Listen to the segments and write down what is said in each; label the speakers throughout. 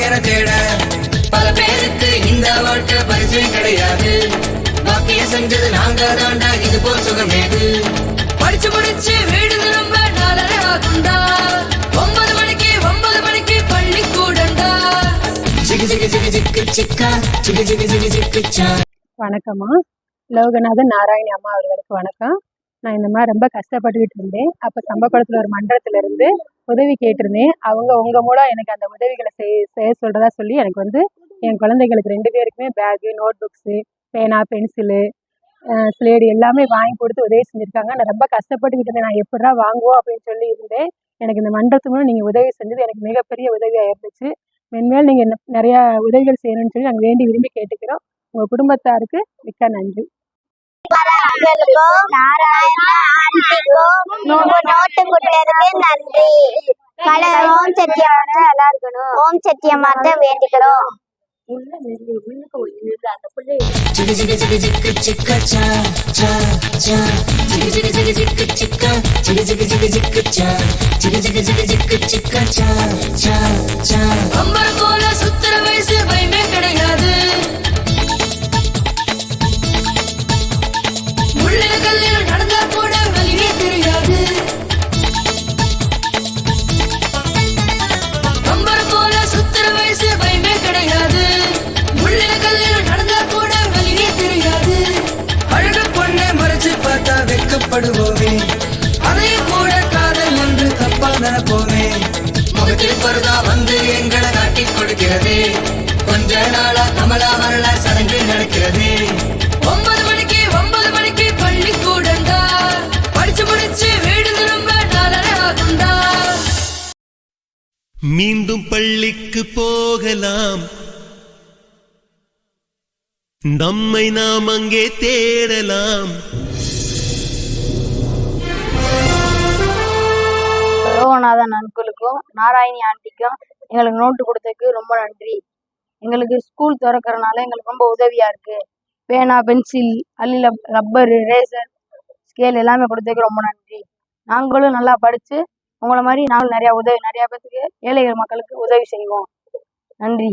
Speaker 1: என தேட. பல பேருக்கு இந்த வாழ்க்கை பரிசு கிடையாது. பாக்கியம் செஞ்சது நாங்க தாண்டா இது போல் சுகமேது படிச்சு முடிச்சு வீடு திரும்ப நாளரை ஆகுண்டா ஒன்பது மணிக்கு ஒன்பது மணிக்கு பள்ளி கூடண்டா ஜிகு ஜிகு ஜிகு சிக்கு. சிக்கா ஜிகு ஜிகு ஜிகு சிக்கு.
Speaker 2: வணக்கம்மா. லோகநாதன் நாராயணி அம்மா அவர்களுக்கு வணக்கம். நான் இந்த மாதிரி ரொம்ப கஷ்டப்பட்டுக்கிட்டு இருந்தேன். அப்போ சம்பக்குளத்தில் ஒரு மன்றத்தில் இருந்து உதவி கேட்டிருந்தேன். அவங்க உங்கள் மூலம் எனக்கு அந்த உதவிகளை செய் செய்ய சொல்கிறதா சொல்லி எனக்கு வந்து என் குழந்தைகளுக்கு ரெண்டு பேருக்குமே பேகு நோட் புக்ஸு பேனா பென்சிலு ஸ்லேடு எல்லாமே வாங்கி கொடுத்து உதவி செஞ்சுருக்காங்க. நான் ரொம்ப கஷ்டப்பட்டுக்கிட்டு இருந்தேன். நான் எப்படா வாங்குவோம் அப்படின்னு சொல்லி இருந்தேன். எனக்கு இந்த மன்றத்து மூலம் நீங்கள் உதவி செஞ்சது எனக்கு மிகப்பெரிய உதவியாக இருந்துச்சு. மென்மேல் நீங்கள் நிறையா உதவிகள் செய்யணும்னு சொல்லி நாங்கள் வேண்டி விரும்பி கேட்டுக்கிறோம். உங்கள் குடும்பத்தாருக்கு மிக்க நன்றி.
Speaker 3: உங்களுக்கும் நாராயண ஆண்டிக்கும் உங்க நோட்டு கொடுத்ததுக்கு நன்றி. கடவுள் ஓம் சத்தியம் நல்லா இருக்கணும் ஓம் சத்தியமாத்த வேண்டிக்கிறோம்.
Speaker 1: Jigga jigga jigga வெக்கப்படுவோமே அதே கூட காதல் என்று தப்பா நினைப்போமே முகத்தில் பருதா வந்து எங்களை காட்டி கொடுக்கிறதே. கொஞ்ச நாளா கமலா வரல சடங்கு நடக்கிறது. ஒன்பது மணிக்கு ஒன்பது மணிக்கு பள்ளி கூடந்தா படிச்சு முடிச்சு வீடு திரும்ப நாளரை ஆகுண்டா
Speaker 4: மீண்டும் பள்ளிக்கு போகலாம். நம்மை நாம் அங்கே தேடலாம்.
Speaker 5: லோகநாதன் அன்குலுக்கும் நாராயணி ஆண்டிக்கும் எங்களுக்கு நோட்டு கொடுத்ததுக்கு ரொம்ப நன்றி. எங்களுக்கு ஸ்கூல் திறக்கிறனால எங்களுக்கு ரொம்ப உதவியாக இருக்குது பேனா பென்சில் அல்ல ரப்பரு ரேசர் ஸ்கேல் எல்லாமே கொடுத்ததுக்கு ரொம்ப நன்றி. நாங்களும் நல்லா படித்து உங்களை மாதிரி நாங்களும் நிறையா உதவி நிறையா பேத்துக்கு ஏழைகள் மக்களுக்கு உதவி செய்வோம். நன்றி.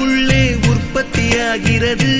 Speaker 4: நமக்குள்ளே உற்பத்தியாகிறது.